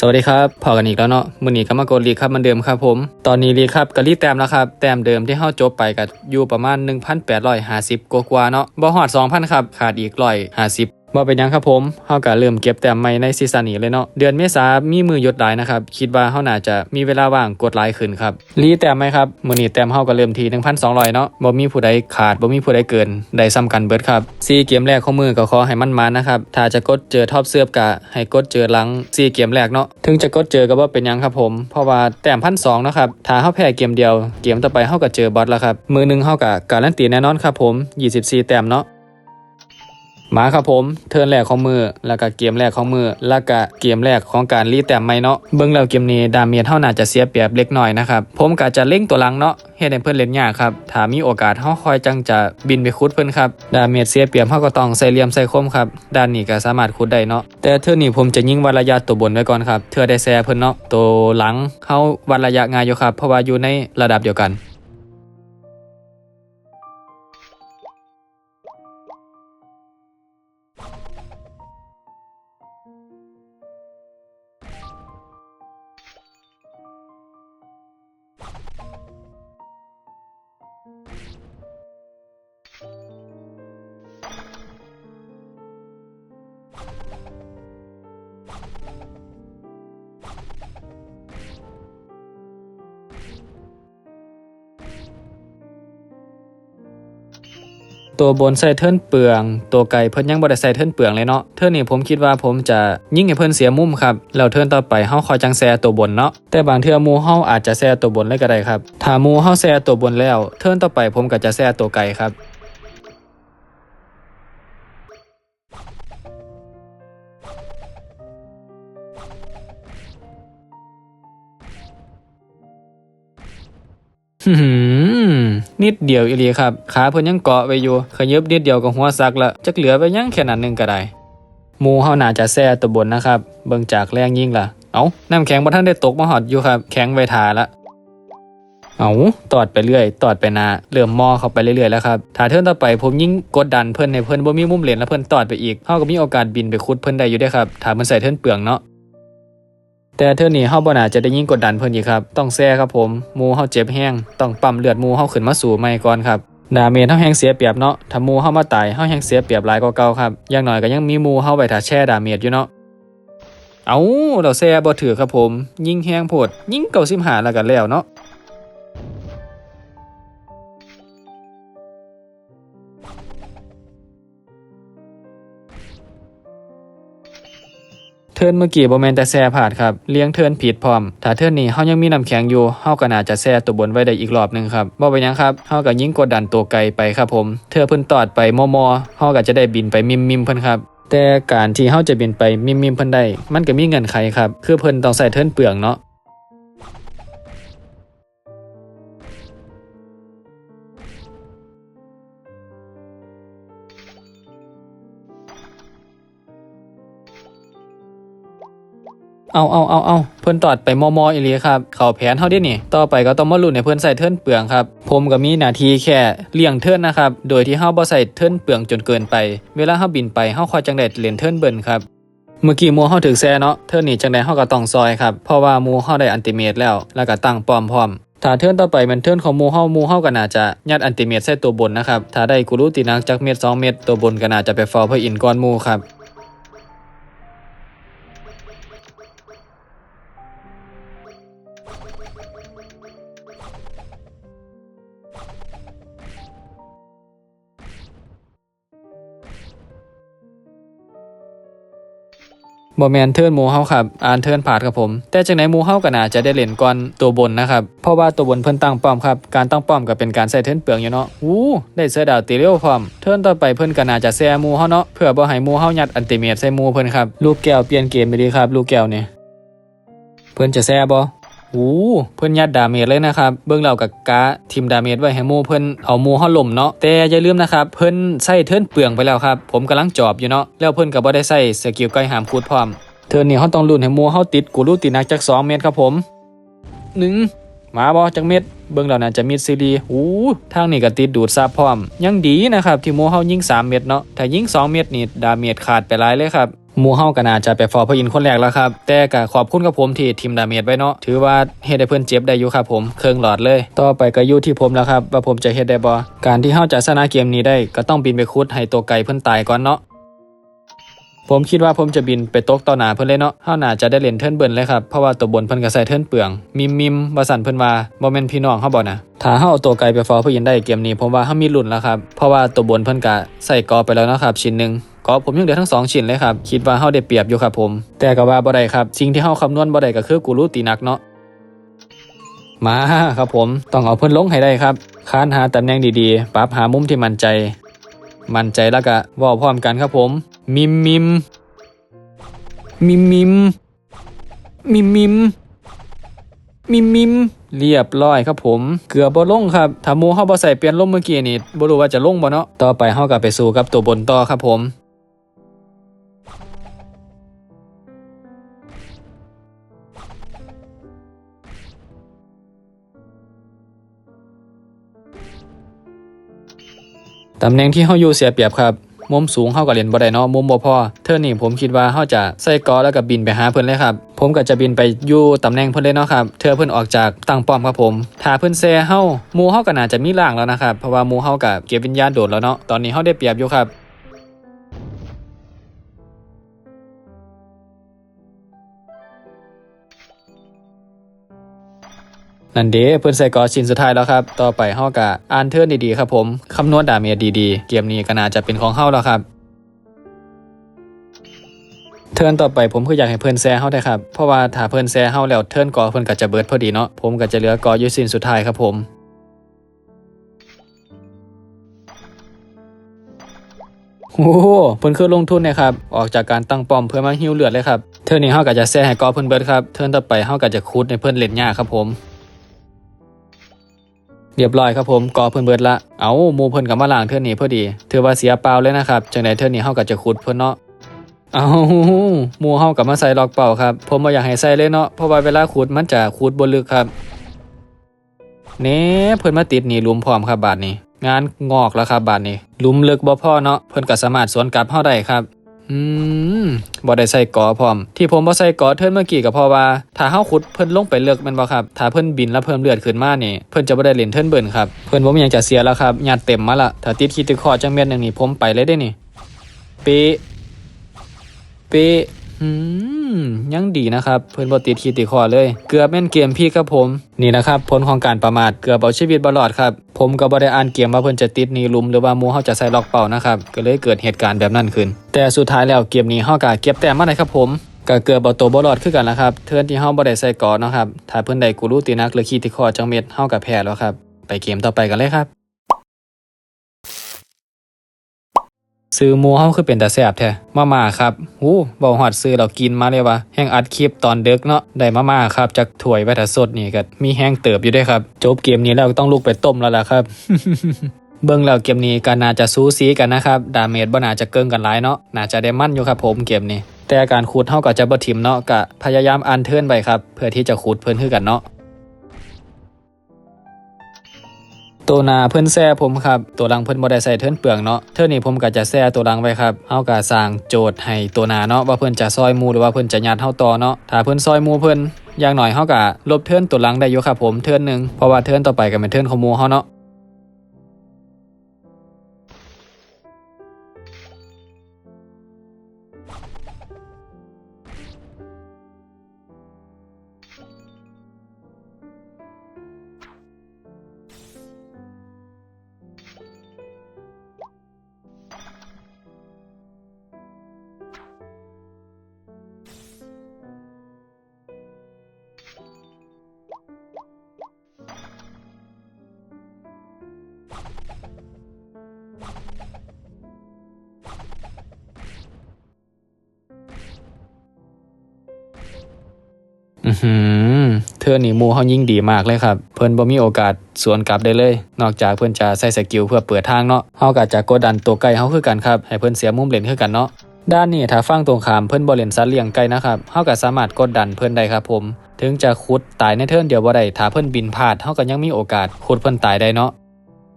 สวัสดีครับพอกันอีกแล้วเนาะมือนี้ก็มากดรีครับมันเดิมครับผม ตอนนี้รีครับกะลีแต้มแล้วครับ แต้มเดิมที่เฮาจบไปกับอยู่ประมาณ 1,850กว่าๆเนาะบ่ฮอด2,000 ครับ ขาดอีก บ่เป็นยังครับผมเฮาก็เริ่มเก็บแต้มใหม่ในซีซั่นนี้เลยเนาะ เดือนเมษามีมือหยดหลายนะครับ คิดว่าเฮาน่าจะมีเวลาว่างกดหลายขึ้นครับ รีแต้มไหมครับ มื้อนี้แต้มเฮาก็เริ่มที่1,200 เนาะ บ่มีผู้ใดขาด บ่มีผู้ใดเกิน ได้ซ้ำกันเบิดครับ4เกมแรกของมือก็ขอให้มันมานะครับ ถ้าจะกดเจอท็อปเสื้อกะให้กดเจอหลัง4เกมแรกเนาะ ถึงจะกดเจอก็บ่เป็นยังครับผม เพราะว่าแต้มพันสองนะครับ ถ้าเฮาแพ้เกมเดียว เกมต่อไปเฮาก็เจอบอสแล้วครับ มือหนึงเฮาก็การันตีแน่นอนครับผม 24 แต้มเนาะ มาครับผม เทิร์นแรกของมือ แล้วก็เกมแรกของมือ แล้วก็เกมแรกของการรีแต้มไม่เนาะ เบิ่งแล้วเกมนี้ดาเมจเท่าน่าจะเสียเปรียบเล็กน้อยนะครับ ผมก็จะเล่งตัวหลังเนาะเฮ็ดให้เพิ่อนเล่นยากครับ ถ้ามีโอกาสเฮาคอยจังจะบินไปคุดเพิ่อนครับ ดาเมจเสียเปรียบเฮาก็ต้องใส่เหลี่ยมใส่คมครับ ด้านนี้ก็สามารถคุดได้เนาะ แต่เทื่อนี้ผมจะยิงวัดระยะตัวบนไว้ก่อนครับ เทื่อได้แซ่เพิ่นเนาะ ตัวหลังเฮาวัดระยะง่ายอยู่ครับ เพราะว่าอยู่ในระดับเดียวกัน thank you ตัวบนใส่เทิร์นเปลือง ตัวไก่เพิ่นยังบ่ได้ใส่เทิร์นเปลืองเลยเนาะเทิร์นนี้ผมคิดว่าผมจะยิงให้เพิ่นเสียมุมครับแล้วเทิร์นต่อไปเฮาคอยจังแซ่ตัวบนเนาะแต่บางเทื่อมูเฮาอาจจะแซ่ตัวบนเลยก็ได้ครับถ้ามูเฮาแซ่ตัวบนแล้ว เทิร์นต่อไปผมก็จะแซ่ตัวไก่ครับหืม นิดเดียวอีหลีครับ ขาเพิ่นยังเกาะไว้อยู่ขยับนิดเดียวก็หัวซักละจักเหลือไปยังแค่นั้นหนึงก็ได้หมูเฮาน่าจะแซ่ตัวบนนะครับ เบิ่งจากแรงยิงล่ะ เอ้าน้ำแข็งบ่ทันได้ตกมาฮอดอยู่ครับ แข็งไว้ทาละเอาตอดไปเรื่อย ตอดไปนาเริ่มมอเข้าไปเรื่อยๆแล้วครับถ้าเทิร์นต่อไปผมยิ่งกดดันเพิ่นให้เพิ่นบ่มีมุมเลนแล้วเพิ่นตอดไปอีกเฮาก็มีโอกาสบินไปคุดเพิ่นได้อยู่เด้ครับถ้ามันใส่เทิร์นเปลืองเนาะ แต่เทื่อนี้เฮาบ่น่าจะได้ยิงกดดันเพิ่นอีกครับ ต้องแซ่ครับผมหมูเฮาเจ็บแห้งต้องปั๊มเลือดหมูเฮาขึ้นมาสู่ใหม่ก่อนครับดาเมจเฮาแฮงเสียเปรียบเนาะถ้าหมูเฮามาตายเฮาแฮงเสียเปรียบหลายกว่าเก่าครับ อย่างน้อยก็ยังมีหมูเฮาไว้ถ้าแช่ดาเมจอยู่เนาะ เอาเราแซ่บ่ถือครับผม ยิงแห้งโพด ยิง95แล้วกันแล้วเนาะ เทิร์นเมื่อกี้บ่แม่นแต่แซ่ผาดครับเลี้ยงเทิร์นผิดพร้อม ถ้าเทิร์นนี้เฮายังมีน้ำแข็งอยู่เฮาก็น่าจะแซ่ตัวบนไว้ได้อีกรอบหนึงครับบ่เป็นหยังครับเฮาก็ยิงกดดันตัวไกลไปครับผมเธอเพิ่นตอดไปมอมอเฮาก็จะได้บินไปมิมมิมเพิ่นครับแต่การที่เฮาจะบินไปมิมมิมเพิ่นได้มันก็มีเงื่อนไขครับ คือเพิ่นต้องใส่เทิร์นเปลืองเนาะ เอาเอาเอาเอาเพิ่นตอดไปมอมออีหลีครับ เข้าแผนเฮาเด้นี่ ต่อไปก็ต้องมาลุ้นให้เพิ่นใส่เทิร์นเปลืองครับ ผมก็มีหน้าที่แค่เลี่ยงเทิร์นนะครับ โดยที่เฮาบ่ใส่เทิร์นเปลืองจนเกินไป เวลาเฮาบินไปเฮาคอยจังได้เล่นเทิร์นเบิ่นครับ เมื่อกี้มูเฮาถึกแซ่เนาะ เทิร์นนี้จังได๋เฮาก็ต้องซอยครับ เพราะว่ามูเฮาได้อันติเมตแล้ว แล้วก็ตั้งป้อมพร้อมถ้าเทิร์นต่อไปมันเทิร์นของมูเฮามูเฮาก็น่าจะยัดอันติเมตใส่ตัวบนนะครับ ถ้าได้กูรูตินักจักเม็ดสองเม็ดตัวบนก็น่าจะไปฟอลเพื่ออินก้อนมูครับ บอแมนเทิร์นหมูเฮาครับอ่านเทิร์นผาดครับผม แต่จากไหนหมูเฮาก็น่าจะได้เล่นก่อนตัวบนนะครับ เพราะว่าตัวบนเพิ่นตั้งป้อมครับ การตั้งป้อมก็เป็นการใส่เทิร์นเปลืองอยู่เนาะอู้ได้เสื้อดาวตีเร็วพร้อม เทิร์นต่อไปเพิ่นก็น่าจะแซ่หมูเฮาเนาะ เพื่อบ่ให้หมูเฮายัดอันติเมตใส่หมูเพิ่นครับ ลูกแก้วเปลี่ยนเกมไปดีครับ ลูกแก้วเนี่ยเพิ่นจะแซ่บ่ อู้เพิ่อนยัดดาเมจเลยนะครับ เบิ่งเรากับกาทีมดาเมจไว้ให้มูเพิ่อนเอามู่เฮาล่มเนาะแต่อย่าลืมนะครับเพิ่อนใส่เทิร์นเปลืองไปแล้วครับ ผมกำลังจอบอยู่เนาะแล้วเพิ่อนก็บ่ได้ใส่สกิลไกลหามคูดพร้อม เทิร์นนี้เฮาต้องลุ้นให้มูเฮาติดกูรู้ติดนักจัก2เม็ดครับผมหนึ่งมาบ่จักเม็ดเบิ่งแล้วน่าจะมิดซีดีอู้ทางนี้ก็ติดดูดซับพร้อม ยังดีนะครับที่มู่เฮายิง 3 เม็ดเนาะถ้ายิง 2 เม็ดนี่ดาเมจขาดไปหลายเลยครับ มู่เฮาก็น่าจะไปฟอพระอินคนแรกแล้วครับ แต่ก็ขอบคุณกับผมที่ทีมดาเมจไว้เนาะถือว่าเฮ็ดให้เพิ่อนเจ็บได้อยู่ครับผมเครื่องหลอดเลย ต่อไปก็อยู่ที่ผมแล้วครับ ว่าผมจะเฮ็ดได้บ่การที่เฮาจะชนะเกมนี้ได้ก็ต้องบินไปคุดให้ตัวไก่เพิ่นตายก่อนเนาะผมคิดว่าผมจะบินไปตกต่อหนาเพิ่นเลยเนาะเฮาน่าจะได้เล่นเทิร์นเบิร์นเลยครับ เพราะว่าตัวบนเพิ่นก็ใส่เทิร์นเปลือง มิมมิมบ่สั่นเพิ่นว่าบ่แม่นพี่น้องเฮาบ่นะถ้าเฮาเอาตัวไกลไปฟอเพื่อยินได้เกมนี้ ผมว่าเฮามีลุ้นแล้วครับ เพราะว่าตัวบนเพิ่นก็ใส่กอไปแล้วเนาะครับชิ้นนึง กอผมยังเหลือทั้งสองชิ้นเลยครับ คิดว่าเฮาได้เปรียบอยู่ครับผม แต่ก็ว่าบ่ได้ครับสิ่งที่เฮาคำนวณบ่ได้ก็คือกูรู้ตีนักเนาะมาครับผมต้องเอาเพิ่นลงให้ได้ครับค้านหาตำแหน่งดีๆปรับหามุมที่มั่นใจ มั่นใจแล้วก็ว่าพร้อมกันครับผม มิมมิมมิมมิมมิมมิมมิมมิมเรียบร้อยครับผม เกือบบ่ลงครับถ้ามูเฮาบ่ใส่เปลี่ยนลมเมื่อกี้นี่บ่รู้ว่าจะลงบ่เนาะต่อไปเฮาก็ไปสู้กับตัวบนต่อครับผม ตำแหน่งที่เฮาอยู่เสียเปรียบครับ มุมสูงเฮาก็เล่นบ่ได้เนาะ มุมบ่พอ เท่านี้ผมคิดว่าเฮาจะใส่กอแล้วก็บินไปหาเพิ่นเลยครับ ผมก็จะบินไปอยู่ตำแหน่งเพิ่นเลยเนาะครับ เธอเพิ่นออกจากตั้งป้อมครับผม ถ้าเพิ่นเซเฮาหมู่เฮาก็น่าจะมีล่างแล้วนะครับ เพราะว่าหมู่เฮาก็เก็บวิญญาณโดดแล้วเนาะ ตอนนี้เฮาได้เปรียบอยู่ครับ นั่นเด้เพิ่นใส่กอชิ้นสุดท้ายแล้วครับ ต่อไปเฮาก็อ่านเทิร์นดีๆครับผมคำนวณดาเมจดีๆ เกมนี้ก็น่าจะเป็นของเฮาแล้วครับเทิร์นต่อไปผมคืออยากให้เพิ่อนแซ่เฮาได้ครับ เพราะว่าถ้าเพิ่อนแซ่เฮาแล้วเทิร์นกอเพิ่อนก็จะเบิดพอดีเนาะ ผมก็จะเหลือกออยู่สิ้นสุดท้ายครับผม โอ้โหเพิ่อนคือลงทุนนะครับ ออกจากการตั้งป้อมเพื่อมาฮิวเลือดเลยครับ เทิร์นนี้เฮาก็จะแซ่ให้กอเพิ่อนเบิดครับ เทิร์นต่อไปเฮาก็จะคูดให้เพิ่อนเล่นยากครับผม เรียบร้อยครับผมก่อเพิ่นเบิดละเอาหมูเพิ่นกับมาล่างเทื่อนี้พอดีถือว่าเสียเปล่าเลยนะครับจังไดเทื่อนี้เฮาก็จะขุดเพิ่นเนาะเอาหมูเฮากับมาใส่ล็อกเป่าครับผมบ่อยากให้ใส่เลยเนาะเพราะว่าเวลาขุดมันจะขุดบ่ลึกครับเน่เพิ่นมาติดหนีหลุมพร้อมครับบาดนี้ งานงอกแล้วครับบาดนี้หลุมลึกบ่พอเนาะเพิ่นก็สามารถสวนกลับเฮาได้ครับ อืมบ่ได้ใส่กอพร้อม ที่ผมบ่ใส่กอเทิร์นเมื่อกี้ก็เพราะว่า ถ้าเฮาขุดเพิ่นลงไปเลือกมันบ่ครับ ถ้าเพิ่นบินแล้วเพิ่มเลือดขึ้นมานี่เพิ่นจะบ่ได้เล่นเทิร์นเบิ่นครับ เพิ่นบ่มีหยังจะเสียแล้วครับยัดเต็มมาละถ้าติดคิดติดคอจังเม็ดหนึงนี่ผมไปเลยได้นี่ปีปี อืมยังดีนะครับ เพิ่อนบ่ติดคิดติคอเลย เกือบแม่นเกมพี่ครับผม นี่นะครับผลของการประมาทเกือบเอาชีวิตบ่รอดครับ ผมก็บ่ได้อ่านเกมว่าเพิ่อนจะติดนีลุมหรือว่ามูเฮาจะใส่ล็อกเป่านะครับ ก็เลยเกิดเหตุการณ์แบบนั้นขึ้น แต่สุดท้ายแล้วเกมนี้เฮาก็เก็บแต้มมาได้ครับผมก็เกือบเอาตัวบ่รอดคือกันนะครับ เทิร์นที่เฮาบ่ได้ใส่กอเนะครับ ถ้าเพิ่อนได้กูรู้ตีนักหรือคีติคอจังเม็ดเฮาก็แพ้แล้วครับ ไปเกมต่อไปกันเลยครับ ซื้อหมูเฮาคือเป็นตาแซ่บแท้มาม่าครับหูบ่ฮอดซื้อเรากินมาเลยว่ะแห้งอัดคลิปตอนเดึกเนาะได้มาม่าครับจากถ้วยไว้ถ้าสดนี่ก็มีแห้งเติบอยู่ด้วยครับ จบเกมนี้แล้วต้องลุกไปต้มแล้วล่ะครับเบิ่งแล้วเกมนี้ก็น่าจะสูสีกันนะครับดาเมจบ่น่าจะเกินกันหลายเนาะน่าจะได้มั่นอยู่ครับผมเกมนี้ แต่การคูดเฮาก็จะบ่ทิมเนาะก็พยายามอันเทิร์นไปครับ เพื่อที่จะคูดเพิ่นคือกันเนาะ ตัวนาเพิ่นแซ่ผมครับตัวหลังเพิ่นบ่ได้ใส่เทินเปลืองเนาะเทินนี้ผมก็จะแซ่ตัวหลังไว้ครับเฮาก็สร้างโจทย์ให้ตัวนาเนาะว่าเพิ่นจะซอยมูหรือว่าเพิ่นจะยัดเฮาต่อเนาะถ้าเพิ่นซอยมูเพิ่นอย่างหน่อยเฮาก็ลบเทินตัวหลังได้อยู่ครับผมเทินหนึงเพราะว่าเทินต่อไปก็เป็นเทินของมูเฮาเนาะ อือหือเธอนี่มูเฮายิ่งดีมากเลยครับ เพิ่นบ่มีโอกาสสวนกลับได้เลย นอกจากเพิ่นจะใส่สกิลเพื่อเปิดทางเนาะเฮาก็จะกดดันตัวไกลเฮาคือกันครับ ให้เพิ่นเสียมุมเล่นคือกันเนาะด้านนี้ถ้าฟังตรงขามเพิ่นบ่เล่นสัตว์เลี้ยงไกลนะครับเฮาก็สามารถกดดันเพิ่นได้ครับผม ถึงจะขุดตายในเทิร์นเดียวบ่ได้ถ้าเพิ่นบินพลาดเฮาก็ยังมีโอกาสขุดเพิ่นตายได้เนาะ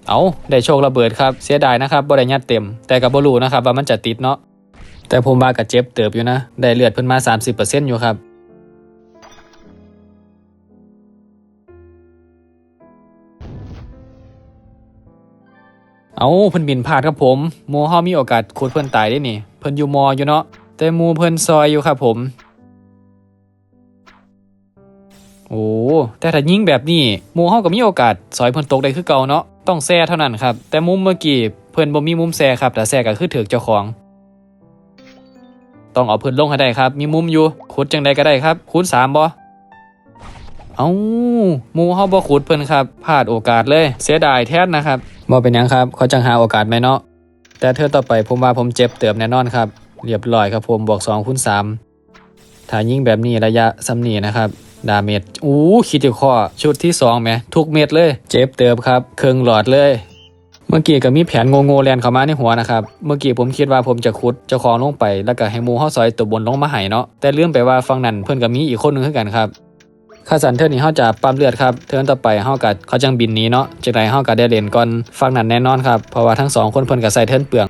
เอาได้โชคระเบิดครับเสียดายนะครับบ่ได้ยัดเต็ม แต่ก็บ่รู้นะครับว่ามันจะติดเนาะแต่ผมว่าก็เจ็บเติบอยู่นะ ได้เลือดเพิ่นมา 30%อยู่ครับ เอาเพิ่นบินพลาดครับผมมูเฮามีโอกาสขุดเพิ่นตายได้นี่ เพิ่นอยู่มออยู่เนาะแต่มูเพิ่นซอยอยู่ครับผม โอ้แต่ถ้ายิงแบบนี้หมูเฮาก็มีโอกาสซอยเพิ่นตกได้คือเก่าเนาะต้องแซ่เท่านั้นครับ แต่มุมเมื่อกี้เพิ่นบ่มีมุมแซ่ครับแต่แซ่ก็คือถูกเจ้าของต้องเอาเพิ่นลงให้ได้ครับ มีมุมอยู่ขุดจังใดก็ได้ครับคูณสามบ่เอ้ามูเฮาบ่ขุดเพิ่นครับพลาดโอกาสเลย เสียดายแท้นะครับ บ่เป็นหยังครับเขาจังหาโอกาสไหมเนาะแต่เธอต่อไปผมว่าผมเจ็บเติบแน่นอนครับเรียบร้อยครับผมบวก2คูณ3ถ้ายิงแบบนี้ระยะซ้ำนี้นะครับ ดาเมจอู้คิดอยู่ข้อชุดที่2แหมทุกเม็ดเลย เจ็บเติบครับเครื่องหลอดเลย เมื่อกี้ก็มีแผนโงๆแลนเข้ามาในหัวนะครับเมื่อกี้ผมคิดว่าผมจะขุดเจ้าของลงไป แล้วก็ให้มูเฮาซอยตัวบนลงมาให้เนาะแต่เลื่อมไปว่าฝั่งนั้นเพิ่อนก็มีอีกคนนึงคือกันครับ ข้าสันเทิร์นนี้เฮาจะปั๊มเลือดครับ เทิร์นต่อไปเฮาก็เขาจังบินหนี้เนาะจากไหนเฮาก็ได้เรียนก่อนฟังนั้นแน่นอนครับ เพราะว่าทั้งสองคนเพิ่นก็ใส่เทิร์นเปลือง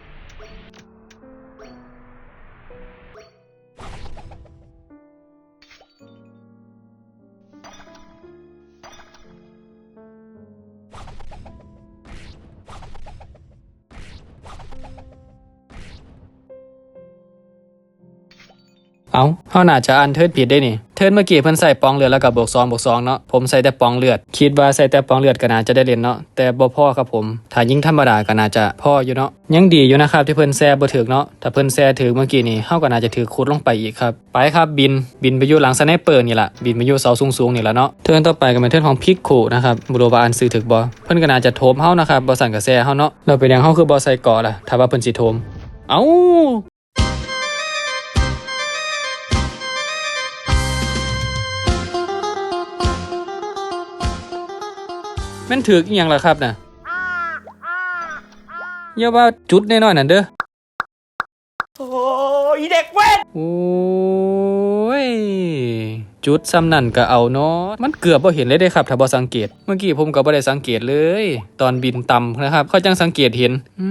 เอาเฮาน่าจะอันเทิร์นผิดได้นี่ เทิร์นเมื่อกี้เพิ่นใส่ปองเลือดแล้วก็บบวก2บวก2เนาะ ผมใส่แต่ปองเลือด คิดว่าใส่แต่ปองเลือดก็น่าจะได้เล่นเนาะ แต่บ่พ่อครับผม ถ้ายิ่งธรรมดาก็น่าจะพ่ออยู่เนาะ ยังดีอยู่นะครับที่เพิ่นแซ่บ่ถึกเนาะ ถ้าเพิ่นแซ่ถึกเมื่อกี้นี่เฮาก็น่าจะถือขุดลงไปอีกครับ ไปครับบิน บินไปอยู่หลังสไนเปอร์นี่ล่ะ บินไปอยู่เสาสูงๆนี่ล่ะเนาะ เทิร์นต่อไปก็เป็นเทิร์นของพิกคูนะครับบ่รู้ว่าอ่านซื้อถึกบ่ เพิ่นก็น่าจะโทมเฮานะครับบ่สั่นก็แซ่เฮาเนาะแล้วเป็นหยังเฮาคือบ่ใส่เกาะล่ะถ้าว่าเพิ่นสิโทมเอ้า ม่นถือกอีหยังล่ะครับน่ะอย่าว่าจุดแน่นอนนั่นเด้อโอ้ยเด็กเว้นโอ้ยจุดซ้ำนั่นก็เอาเนาะมันเกือบบ่เห็นเลยเด้ครับถ้าบ่สังเกต เมื่อกี้ผมก็บ่ได้สังเกตเลย ตอนบินต่ำนะครับเขาจังสังเกตเห็นอื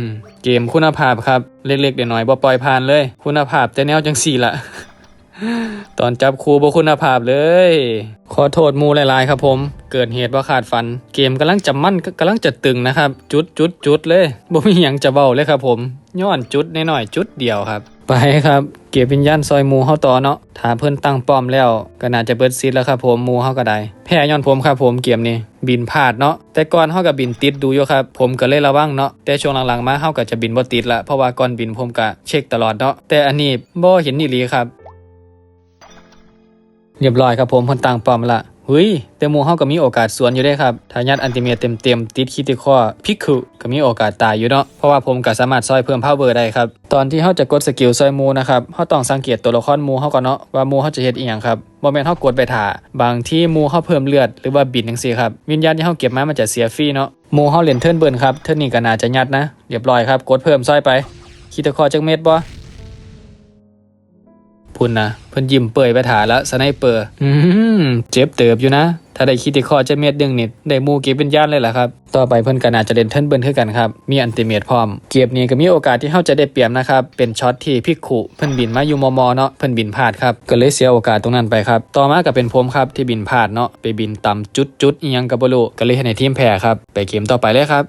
มเกมคุณภาพครับ เล็กๆน้อยๆบ่ปล่อยผ่านเลย คุณภาพแต่แนวจังสี่ละ ตอนจับครูบ่คุณภาพเลย ขอโทษมูหลายๆ ครับผม เกิดเหตุบ่คาดฝัน เกมกำลังจะมั่นกำลังจะตึงนะครับ จุดจุดจุดเลยบ่มีหยังจะเว้าเลยครับผม ย้อนจุดน้อยๆจุดเดียวครับ ไปครับ เก็บวิญญาณซอยมูเฮาต่อเนาะถ้าเพิ่นตั้งป้อมแล้ว ก็น่าจะเบิดซิดแล้วครับผมมูเฮาก็ได้ แพ้ย้อนผมครับผมเกมนี้ บินพลาดเนาะ แต่ก่อนเฮาก็บินติดดูอยู่ครับ ผมก็เลยระวังเนาะ แต่ช่วงหลังๆมาเฮาก็จะบินบ่ติดละ เพราะว่าก่อนบินผมก็เช็คตลอดเนาะ แต่อันนี้บ่เห็นอีหลีครับ เรียบร้อยครับผมเพิ่นตั้งปอมละเฮ้ยแต่หมูเฮาก็มีโอกาสสวนอยู่ได้ครับถ้ายัดอันติเมตเต็มๆติดคิติคอพิกคุก็มีโอกาสตายอยู่เนาะเพราะว่าผมก็สามารถซอยเพิ่มพาวเวอร์ได้ครับ ตอนที่เฮาจะกดสกิลซอยหมูนะครับเฮาต้องสังเกตตัวละครหมูเฮาก่อนเนาะว่าหมูเฮาจะเฮ็ดอีหยังครับบ่แม่นเฮากดไปท่าบางที่หมูเฮาเพิ่มเลือดหรือว่าบินจังซี่ครับวิญญาณที่เฮาเก็บมามันจะเสียฟรีเนาะหมูเฮาเล่นเทิร์นเบิร์นครับเทิร์นนี้ก็น่าจะยัดนะเรียบร้อยครับกดเพิ่มซอยไปคิติคอจักเม็ดบ่ พุ่นนะเพิ่นยิ้มเปื่อยไปถาแล้วสไนเปอร์ อืมเจ็บเติบอยู่นะ ถ้าได้คิดที่ข้อจะเม็ดดึงนิดได้มูเก็บเป็นย่านเลยล่ะครับ ต่อไปเพิ่นก็น่าจะเล่นเทิร์นเบิร์นคือกันครับ มีอันติเมตพร้อม เก็บนี้ก็มีโอกาสที่เฮาจะได้เปรียบนะครับ เป็นช็อตที่พิกขุเพิ่นบินมาอยู่มอมอเนาะเพิ่นบินพลาดครับ ก็เลยเสียโอกาสตรงนั้นไปครับ ต่อมาก็เป็นผมครับที่บินพลาดเนาะไปบินต่ำจุดจุดๆอีหยังก็บ่รู้ก็เลยให้ในทีมแพ้ครับไปเกมต่อไปเลยครับ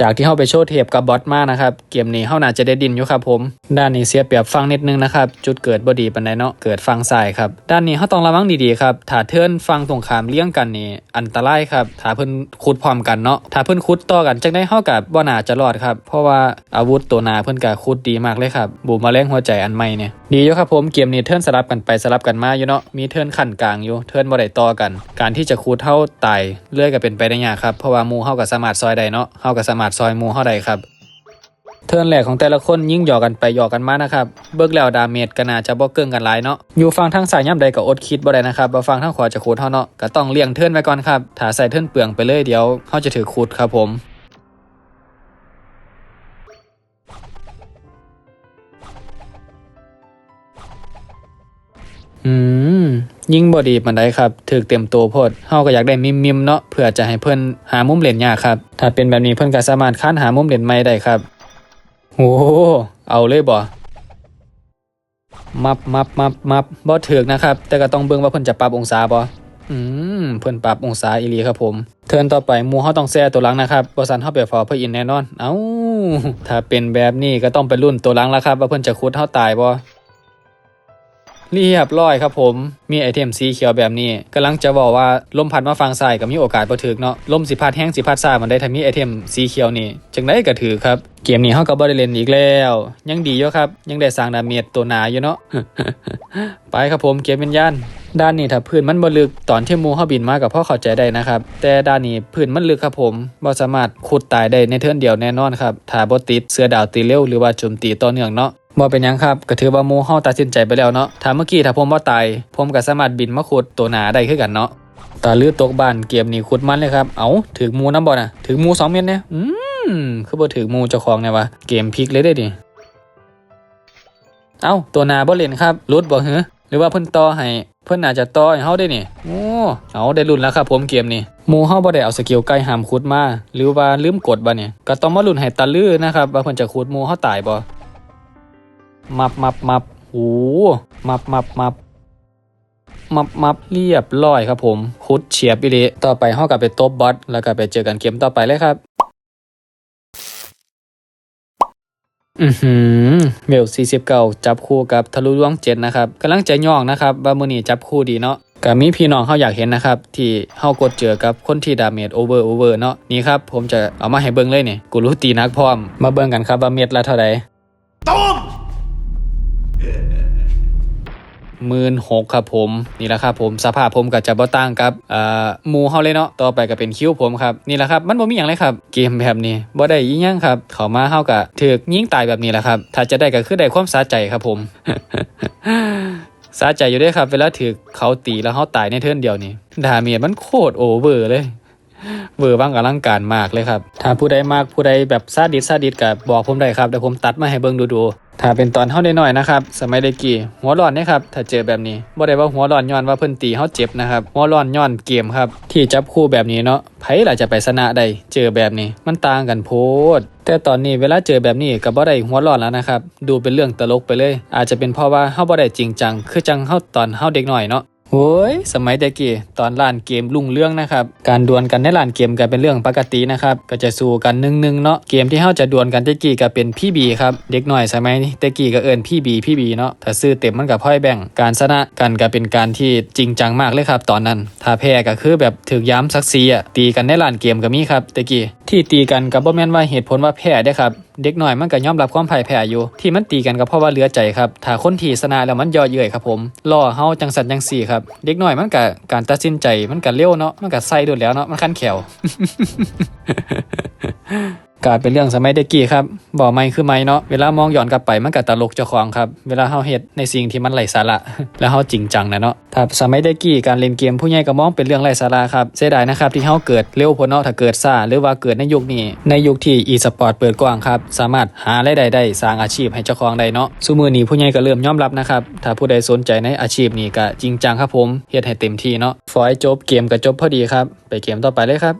จากที่เฮาไปโชว์เทปกับบอสมานะครับ เกมนี้เฮาน่าจะได้ดินอยู่ครับผม ด้านนี้เสียเปรียบฟังนิดนึงนะครับ จุดเกิดบ่ดีปานใดเนาะ เกิดฟังซ้ายครับ ด้านนี้เฮาต้องระวังดีๆครับ ถ้าเทิร์นฟังตรงขามเลี้ยงกันนี่อันตรายครับ ถ้าเพิ่นคุดพร้อมกันเนาะ ถ้าเพิ่นคุดต่อกันจังได้เฮากับบ่น่าจะรอดครับ เพราะว่าอาวุธตัวหนาเพิ่นก็คุดดีมากเลยครับบูมแมลงหัวใจอันใหม่เนี่ย ดีอยู่ครับผม เกมนี้เทิร์นสลับกันไปสลับกันมาอยู่เนาะ มีเทิร์นขั้นกลางอยู่ เทิร์นบ่ได้ต่อกัน การที่จะคูดเท่าตายเรื่อยก็เป็นไปได้ยากครับ เพราะว่ามูเฮาก็สมารถซอยไดเนาะเฮาก็สมารถซอยมูเฮาได้ครับ เทิร์นแรกของแต่ละคนยิ่งหยอกกันไปหยอกกันมานะครับเบิกแล้วดาเมจก็น่าจะบ่เกินกันหลายเนาะอยู่ฟังทางซ้ายย่ำใดก็อดคิดบ่ได้นะครับว่าฟังทางขวาจะคูดเฮาเนาะก็ต้องเลี่ยงเทิร์นไว้ก่อนครับถ้าใส่เทิร์นเปลืองไปเลยเดี๋ยวเฮาจะถือคูดครับผมอืม ยิ่งบ่ดีปานใดครับถึกเต็มตัวโพดเฮาก็อยากได้มิมมิมเนาะเพื่อจะให้เพิ่อนหามุมเล่นยากครับถ้าเป็นแบบนี้เพิ่อนก็สามารถค้านหามุมเล่นใหม่ได้ครับโอ้เอาเลยบ่มับมับมับมับบ่ถึกนะครับ แต่ก็ต้องเบิ่งว่าเพิ่นจะปรับองศาบ่อืมเพิ่นปรับองศาอีหลีครับผม เทิร์นต่อไปมูเฮาต้องแซ่ตัวหลังนะครับบ่ซั่นเฮาไปฟอเพื่ออินแน่นอน เอ้าถ้าเป็นแบบนี้ก็ต้องไปรุ่นตัวหลังแล้วครับ ว่าเพิ่นจะคุดเฮาตายบ่ เรียบร้อยครับผม มีไอเทมสีเขียวแบบนี้กำลังจะบอกว่าลมพัดมาฝั่งซ้ายก็มีโอกาสบ่ถึกเนาะลมสิพัดแห้งสิพัดซ่ามันได้ถ้ามีไอเทมสีเขียวนี่จังไดก็ถือครับ เกมนี้เฮาก็บ่ได้เล่นอีกแล้ว ยังดีอยู่ครับ ยังได้สร้างดาเมจตัวหนาอยู่เนาะไปครับผมเกมวิญญาณด้านนี้ถ้าพื้นมันบ่ลึกตอนที่มูเฮาบินมากับพ่อเข้าใจได้นะครับ แต่ด้านนี้พื้นมันลึกครับผมบ่สามารถขุดตายได้ในเทิร์นเดียวแน่นอนครับถ้าบ่ติดเสือดาวตีเร็วหรือว่าโจมตีต่อเนื่องเนาะ บ่เป็นยังครับก็ถือว่ามูเฮาตัดสินใจไปแล้วเนาะถ้าเมื่อกี้ถ้าผมบ่ตาย ผมก็สามารถบินมาขุดตัวหนาได้คือกันเนาะตาลือตกบ้านเกมนี้ขุดมันเลยครับ เอาถึงมูน้ำบ่นะถึงมูสองเม็ดเนี่ยอืมคือบ่ถึงมูเจ้าของเนี่ยวะเกมพลิกเลยได้ดิเอ้าตัวหนาบ่เล่นครับรุดบ่เหรอหรือว่าเพิ่นต่อให้เพิ่นอาจจะต่อให้เฮาได้นี่โอ้เอาได้ลุ้นแล้วครับผมเกมนี้หมูเฮาบ่ได้เอาสกิลใกล้หามขุดมาหรือว่าลืมกดบ่เนี่ยก็ต้องมาลุ้นให้ตะลือนะครับว่าเพิ่นจะขุดหมูเฮาตายบ่ มับมับมับโอ้มับมับมับมับมับเรียบร้อยครับผมขุดเฉียบอีหลีต่อไปเฮาก็ไปตบบอสแล้วก็ไปเจอกันเกมต่อไปเลยครับ อือหือเวล49จับคู่กับทะลุดวง7นะครับกำลังใจย่องนะครับว่ามือนี้จับคู่ดีเนาะก็มีพี่น้องเฮาอยากเห็นนะครับ ที่เฮากดเจอกับคนที่ดาเมจโอเวอร์โอเวอร์เนาะนี่ครับ ผมจะเอามาให้เบิ่งเลยนี่ยกูรู้ตีนักพร้อม มาเบิ่งกันครับว่าเม็ดละเท่าใดตุ้ หมื่นหกครับผมนี่แหละครับผมสภาพผมก็จะบ่ต่างกับเอ่อหมูเฮาเลยเนาะต่อไปก็เป็นคิ้วผมครับนี่แหละครับมันบ่มีหยังเลยครับ เกมแบบนี้บ่ได้อีหยังครับ เข้ามาเฮาก็ถูกยิงตายแบบนี้แหละครับ ถ้าจะได้ก็คือได้ความสะใจครับผมสะใจอยู่ด้วยครับ เวลาถือเขาตีแล้วเฮาตายในเทิร์นเดียวนี่ดาเมจมันโคตรโอเวอร์เลย เวอร์บ้างอลังการมากเลยครับ ถ้าผู้ใดมากผู้ใดแบบซาดิสซาดิสกับบอกผมได้ครับเดี๋ยวผมตัดมาให้เบิ่งดูๆถ้าเป็นตอนเฮาได้น้อยนะครับ สมัยเด็กกี้หัวร้อนเนี่ยครับ ถ้าเจอแบบนี้บ่ได้ว่าหัวร้อนย้อนว่าเพิ่นตีเฮาเจ็บนะครับ หัวร้อนย้อนเกมครับ ที่จับคู่แบบนี้เนาะไผล่ะจะไปชนะได้เจอแบบนี้ มันต่างกันโพด แต่ตอนนี้เวลาเจอแบบนี้ก็บ่ได้หัวร้อนแล้วนะครับ ดูเป็นเรื่องตลกไปเลย อาจจะเป็นเพราะว่าเฮาบ่ได้จริงจัง คือจังเฮาตอนเฮาเด็กหน้อยเนาะ โอ้ยสมัยเด็กกี้ตอนล่านเกมรุ่งเรื่องนะครับ การดวลกันในล่านเกมก็เป็นเรื่องปกตินะครับ ก็จะสู้กันหนึ่งเนาะ เกมที่เฮาจะดวลกันเด็กกี้ก็เป็นพี่บีครับ เด็กหน่อยสมัยนี้เด็กกี้ก็เอิ้นพี่บีพี่บีเนาะ ถ้าซื้อเต็มมันก็พ่อยแบ่ง การชนะกันก็เป็นการที่จริงจังมากเลยครับ ตอนนั้น ถ้าแพ้ก็คือแบบถึกย้ำซักซีอะตีกันในล่านเกมก็มีครับเด็กกี้ที่ตีกันก็บ่แม่นว่าเหตุผลว่าแพ้ได้ครับ เด็กหน่อยมันก็ยอมรับความพ่ายแพ้อยู่ ที่มันตีกันก็เพราะว่าเหลือใจครับถ้าคนที่ชนะแล้วมันย่อเยื่อครับผมล่อเฮาจังสันจังสี่ครับเด็กหน่อยมันก็การตัดสินใจมันก็เร็วเนาะมันก็ใส่โดดแล้วเนาะมันขั้นแขว กลายเป็นเรื่องสมัยเด็กกี้ครับบอกไม่คือไม่เนาะเวลามองย้อนกลับไปมันก็ตลกเจ้าของครับ เวลาเฮาเฮ็ดในสิ่งที่มันไร้สาระ แล้วเฮาจริงจังนะเนาะถ้าสมัยเด็กกี้การเล่นเกมผู้ใหญ่ก็มองเป็นเรื่องไร้สาระครับเสียดายนะครับที่เฮาเกิดเร็วพ้นเนาะถ้าเกิดซ่าหรือว่าเกิดในยุคนี้ ในยุคที่ e-sport เปิดกว้างครับสามารถหารายได้ได้สร้างอาชีพให้เจ้าของได้เนาะซุมื้อนี้ผู้ใหญ่ก็เริ่มยอมรับนะครับถ้าผู้ใดสนใจในอาชีพนี้ก็จริงจังครับผมเฮ็ดให้เต็มที่เนาะฟอยจบเกมก็จบพอดีครับไปเกมต่อไปเลยครับ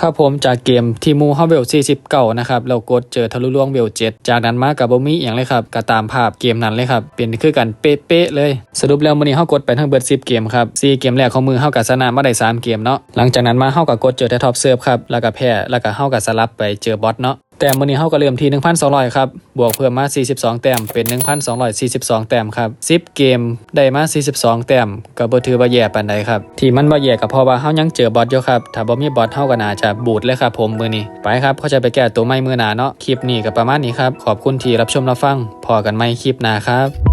ครับผมจากเกมทีมูเฮาเวล49นะครับเรากดเจอทะลุล่วงเวล7จากนั้นมากับบ่มีอย่างเลยครับก็ตามภาพเกมนั้นเลยครับเป็นคือกันเป๊ะๆเลย สรุปแล้วมื้อนี้เฮากดไปทั้งเบิด10 เกมครับ4เกมแรกของมือเฮาก็ชนะมาได้3เกมเนาะหลังจากนั้นมาเฮาก็กดเจอแต่ท็อปเซิร์ฟครับแล้วก็แพ้แล้วก็เฮาก็สลับไปเจอบอสเนาะ แต้มมือนี้เฮาก็เริ่มที่1,200 ครับ บวกเพิ่มมา 42 แต้ม เป็น 1,242 แต้มครับ 10 เกม ได้มา 42 แต้มก็บ่ถือว่าแย่ปานใดครับ ที่มันบ่แย่ก็เพราะว่าเฮายังเจอบอทอยู่ครับ ถ้าบ่มีบอทเฮาก็น่าจะบูดเลยครับผมมือนี้ ไปครับเขาจะไปแก้ตัวใหม่มือหน้าเนาะ คลิปนี้ก็ประมาณนี้ครับ ขอบคุณที่รับชมรับฟัง พอกันใหม่คลิปหน้าครับ